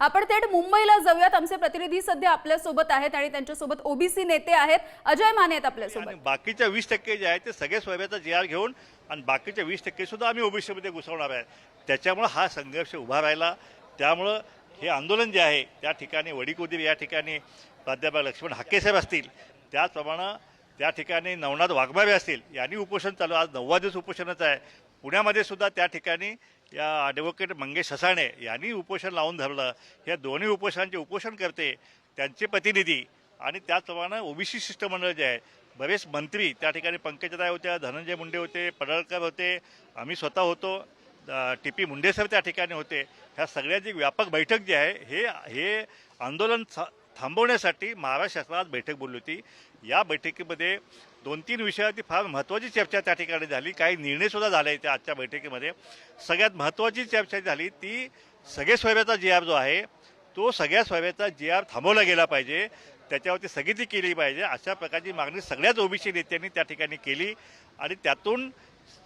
आपण थेट मुंबईला जाऊयात. आमचे प्रतिनिधी सध्या आपल्यासोबत आहेत आणि त्यांच्यासोबत ओबीसी नेते आहेत. अजय माने आहेत आपल्यासोबत. बाकीच्या वीस टक्के जे आहेत ते सगळे सोयब्याचा जी आर घेऊन आणि बाकीच्या वीस टक्के सुद्धा आम्ही ओबीसीमध्ये घुसवणार आहे त्याच्यामुळं हा संघर्ष उभा राहिला. त्यामुळं हे आंदोलन जे आहे त्या ठिकाणी वडीकुदीर या ठिकाणी प्राध्यापक लक्ष्मण हाकेसाहेब असतील त्याचप्रमाणे त्या ठिकाणी नवनाथ वाघमावे असतील यांनी उपोषण चालू आज नववा दिवस उपोषणाचं आहे. पुण्यामध्ये सुद्धा त्या ठिकाणी या ॲडव्होकेट मंगेश हसाणे यांनी उपोषण लावून धरलं. या दोन्ही उपोषणांचे उपोषण करते त्यांचे प्रतिनिधी आणि त्याचप्रमाणे ओबीसी शिष्टमंडळ जे आहे बरेच मंत्री त्या ठिकाणी पंकजराय होत्या धनंजय मुंडे होते पडळकर होते आम्ही स्वतः होतो टी पी मुंडे सर त्या ठिकाणी होते. ह्या सगळ्याची व्यापक बैठक जी आहे हे हे आंदोलन थांबवण्यासाठी महाराष्ट्र शासनात बैठक बोलली होती. या बैठकीमध्ये दोन तीन विषयावरती फार महत्त्वाची चर्चा त्या ठिकाणी झाली. काही निर्णयसुद्धा झाले त्या आजच्या बैठकीमध्ये. सगळ्यात महत्त्वाची चर्चा झाली ती सगळे सोयब्याचा जी आर जो आहे तो सगळ्या सोयब्याचा जी आर थांबवला गेला पाहिजे. त्याच्यावरती स्थगिती केली पाहिजे. अशा प्रकारची मागणी सगळ्याच ओबीसी नेत्यांनी त्या ठिकाणी केली. आणि त्यातून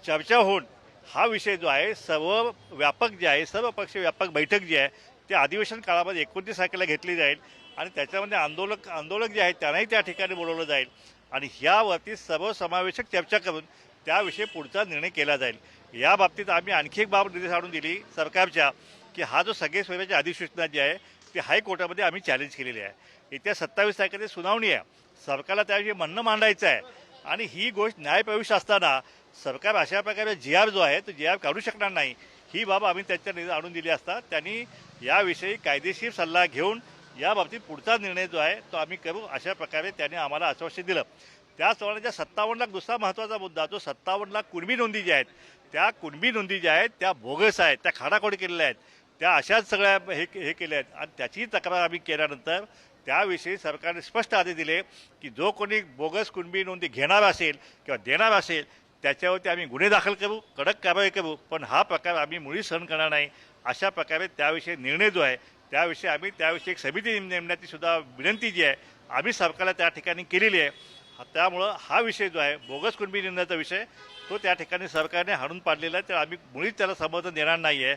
चर्चा होऊन हा विषय जो आहे सर्व व्यापक जे आहे सर्व पक्ष व्यापक बैठक जी आहे ते अधिवेशन काळामध्ये एकोणतीस तारखेला घेतली जाईल. आणि त्याच्यामध्ये आंदोलक आंदोलक जे आहेत त्यांनाही त्या ठिकाणी बोलवलं जाईल. आणि ह्यावरती सर्वसमावेशक चर्चा करून त्याविषयी पुढचा निर्णय केला जाईल. या बाबतीत आम्ही आणखी एक बाब निर्देश आणून दिली सरकारच्या की हा जो सगळे सोयऱ्याची अधिसूचना जी आहे ती हायकोर्टामध्ये आम्ही चॅलेंज केलेली आहे. येत्या सत्तावीस तारखेची सुनावणी आहे. सरकारला त्याविषयी म्हणणं मांडायचं आहे. आणि ही गोष्ट न्यायप्रविष्ट असताना सरकार अशा प्रकारे जी आर जो आहे तो जी आर काढू शकणार नाही. ही बाब आम्ही त्याच्या निर्णय आणून दिली असता त्यांनी याविषयी कायदेशीर सल्ला घेऊन या बाबतीत पुढचा निर्णय जो आहे तो आम्ही करू. अशा प्रकारे त्यांनी आम्हाला आश्वासन दिलं. त्याचप्रमाणे ज्या सत्तावन्न लाख दुसरा महत्त्वाचा मुद्दा जो सत्तावन्न लाख कुणबी नोंदी ज्या आहेत त्या कुणबी नोंदी ज्या आहेत त्या बोगस आहेत त्या खाडाखोड केलेल्या आहेत त्या अशाच सगळ्या हे हे केल्या आहेत. आणि त्याची तक्रार आम्ही केल्यानंतर त्याविषयी सरकारने स्पष्ट आदेश दिले की जो कोणी बोगस कुणबी नोंदी घेणार असेल किंवा देणार असेल त्याच्यावरती आम्ही गुन्हे दाखल करू कडक कारवाई करू पण हा प्रकार आम्ही मुळीच सहन करणार नाही. अशा प्रकारे त्याविषयी निर्णय जो आहे त्याविषयी आम्ही त्याविषयी एक समिती नेमण्याची सुद्धा विनंती जी आहे आम्ही सरकारला त्या ठिकाणी केलेली आहे. त्यामुळं हा विषय जो आहे बोगस कुणबी निर्णयाचा विषय तो त्या ठिकाणी सरकारने हाणून पाडलेला आहे. तर आम्ही मुळीच त्याला समर्थन देणार नाही आहे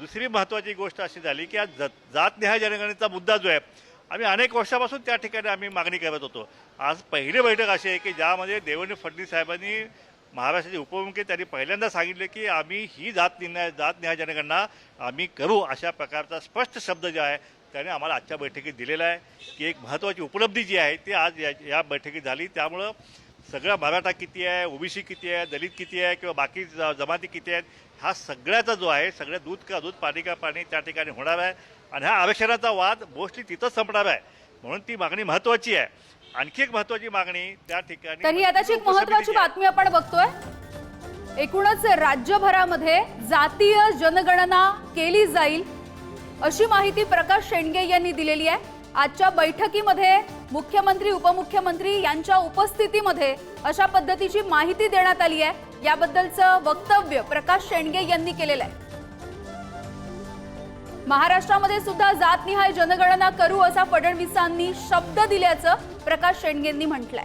दुसरी महत्त्वाची गोष्ट अशी झाली की आज ज- जातनिहाय जनगणनेचा मुद्दा जो आहे आम्ही अनेक वर्षापासून त्या ठिकाणी आम्ही मागणी करत होतो. आज पहिली बैठक अशी आहे की ज्यामध्ये देवेंद्र फडणवीस साहेबांनी महाराष्ट्राचे उपमुख्यमंत्री त्यांनी पहिल्यांदा सांगितले की आम्ही ही जात निर्णय जात निहाय जनगणना आम्ही करू अशा प्रकारचा स्पष्ट शब्द जो आहे त्याने आम्हाला आजच्या बैठकीत दिलेला आहे की एक महत्त्वाची उपलब्धी जी आहे ती आज या या बैठकीत झाली. त्यामुळं सगळा मराठा किती आहे ओबीसी किती आहे दलित किती आहे किंवा बाकी ज- जमाती किती आहेत हा सगळ्याचा जो आहे सगळ्या दूध का दूध पाणी का पाणी त्या ठिकाणी होणार आहे. आणि हा आरक्षणाचा वाद मोस्टली तिथंच संपणार आहे. म्हणून ती मागणी महत्त्वाची आहे. आणखी एक महत्त्वाची मागणी त्या ठिकाणी तर ही आताची एक उपसमितीची महत्वाची. बातमी आपण बघतोय. एकूणच राज्यभरामध्ये जातीय जनगणना केली जाईल अशी माहिती प्रकाश शेंडगे यांनी दिलेली आहे. आजच्या बैठकीमध्ये मुख्यमंत्री उपमुख्यमंत्री यांच्या उपस्थितीमध्ये अशा पद्धतीची माहिती देण्यात आली आहे. याबद्दलचं वक्तव्य प्रकाश शेंडगे यांनी केलेलं आहे. महाराष्ट्रामध्ये सुद्धा जातनिहाय जनगणना करू असा फडणवीसांनी शब्द दिल्याचं प्रकाश शेंडगेंनी म्हटलंय.